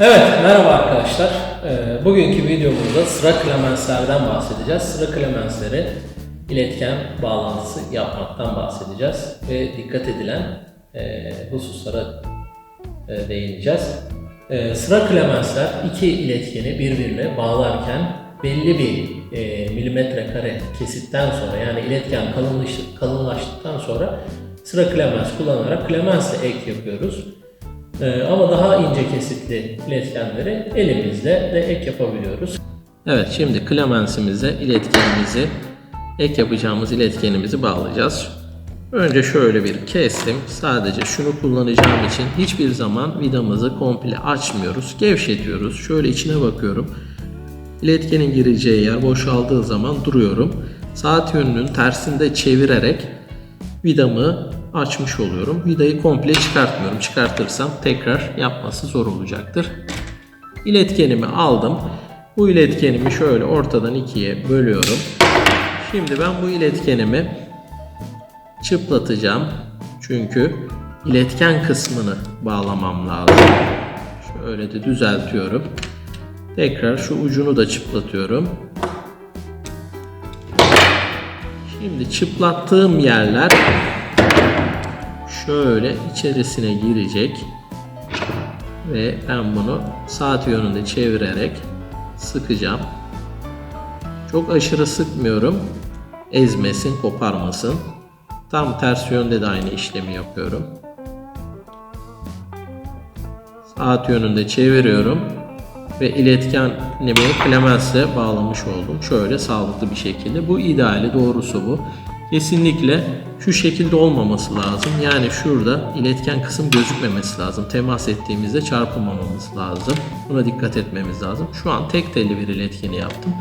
Evet, merhaba arkadaşlar. Ee, bugünkü videomuzda sıra klemenslerden bahsedeceğiz. Sıra klemensleri iletken bağlantısı yapmaktan bahsedeceğiz ve dikkat edilen e, hususlara e, değineceğiz. E, sıra klemensler iki iletkeni birbirine bağlarken belli bir e, milimetre kare kesitten sonra yani iletken kalınlaş- kalınlaştıktan sonra sıra klemens kullanarak klemensle ek yapıyoruz. Ee, ama daha ince kesitli iletkenleri elimizle de ek yapabiliyoruz. Evet şimdi klemensimize iletkenimizi ek yapacağımız iletkenimizi bağlayacağız. Önce şöyle bir kestim. Sadece şunu kullanacağım için hiçbir zaman vidamızı komple açmıyoruz. Gevşetiyoruz. Şöyle içine bakıyorum. İletkenin gireceği yer boşaldığı zaman duruyorum. Saat yönünün tersinde çevirerek vidamı açmış oluyorum. Vidayı komple çıkartmıyorum. Çıkartırsam tekrar yapması zor olacaktır. İletkenimi aldım. Bu iletkenimi şöyle ortadan ikiye bölüyorum. Şimdi ben bu iletkenimi çıplatacağım. Çünkü iletken kısmını bağlamam lazım. Şöyle de düzeltiyorum. Tekrar şu ucunu da çıplatıyorum. Şimdi çıplattığım yerler şöyle içerisine girecek ve ben bunu saat yönünde çevirerek sıkacağım. Çok aşırı sıkmıyorum. Ezmesin, koparmasın. Tam ters yönde de aynı işlemi yapıyorum. Saat yönünde çeviriyorum ve iletkenimi klemensle bağlamış oldum. Şöyle sağlıklı bir şekilde. Bu ideali doğrusu bu. Kesinlikle şu şekilde olmaması lazım. Yani şurada iletken kısım gözükmemesi lazım. Temas ettiğimizde çarpılmamamız lazım. Buna dikkat etmemiz lazım. Şu an tek telli bir iletkeni yaptım.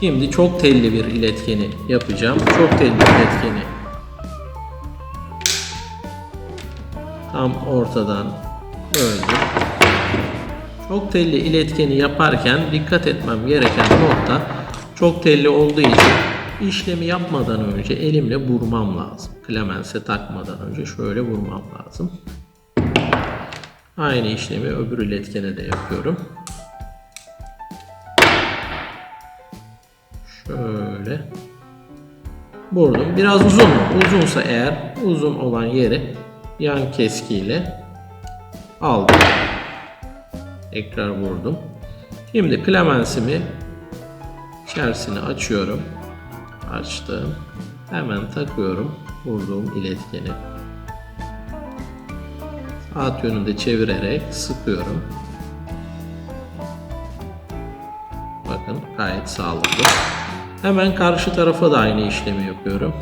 Şimdi çok telli bir iletkeni yapacağım. Çok telli iletkeni tam ortadan böldüm. Çok telli iletkeni yaparken dikkat etmem gereken nokta çok telli olduğu için işlemi yapmadan önce elimle vurmam lazım. Klemense takmadan önce şöyle vurmam lazım. Aynı işlemi öbür iletkene de yapıyorum. Şöyle vurdum. Biraz uzun mu? Uzunsa eğer uzun olan yeri yan keskiyle aldım. Tekrar vurdum. Şimdi klemensimi içerisine açıyorum. Açtım. Hemen takıyorum vurduğum iletkeni. Saat yönünde çevirerek sıkıyorum. Bakın gayet sağlıklı. Hemen karşı tarafa da aynı işlemi yapıyorum.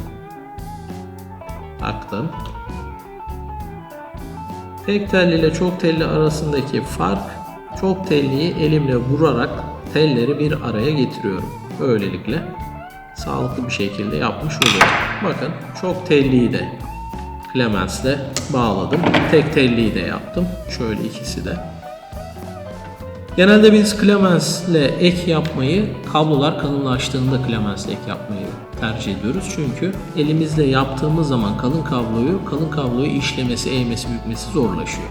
Taktım. Tek telli ile çok telli arasındaki fark çok telliyi elimle vurarak telleri bir araya getiriyorum. Böylelikle sağlıklı bir şekilde yapmış oluyorum. Bakın çok telliyi de Clemens'le bağladım. Tek telliyi de yaptım. Şöyle ikisi de. Genelde biz Clemens'le ek yapmayı, kablolar kalınlaştığında Clemens'le ek yapmayı tercih ediyoruz. Çünkü elimizle yaptığımız zaman kalın kabloyu, kalın kabloyu işlemesi, eğmesi, bükmesi zorlaşıyor.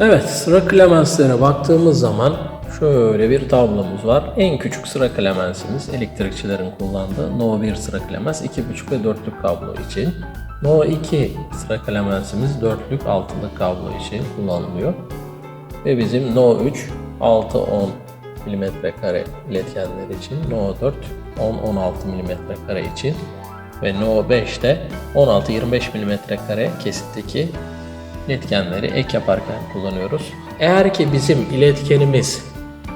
Evet, sıra klemenslere baktığımız zaman şöyle bir tablomuz var. En küçük sıra klemensimiz elektrikçilerin kullandığı No 1 sıra klemens 2.5 ve 4'lük kablo için. No 2 sıra klemensimiz 4'lük altılık kablo için kullanılıyor. Ve bizim No 3 6-10 mm kare iletkenler için, No 4 10-16 mm kare için ve No 5 de 16-25 mm kare kesitteki iletkenleri ek yaparken kullanıyoruz. Eğer ki bizim iletkenimiz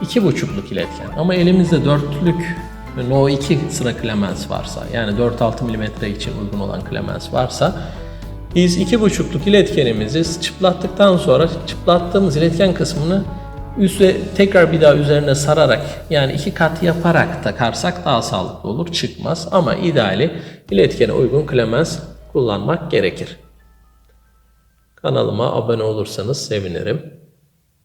2.5'luk iletken ama elimizde dörtlük No 2 sıra klemens varsa yani 4-6 mm için uygun olan klemens varsa biz 2.5'luk iletkenimizi çıplattıktan sonra çıplattığımız iletken kısmını üste tekrar bir daha üzerine sararak yani iki kat yaparak takarsak daha sağlıklı olur çıkmaz ama ideali iletkene uygun klemens kullanmak gerekir. Kanalıma abone olursanız sevinirim.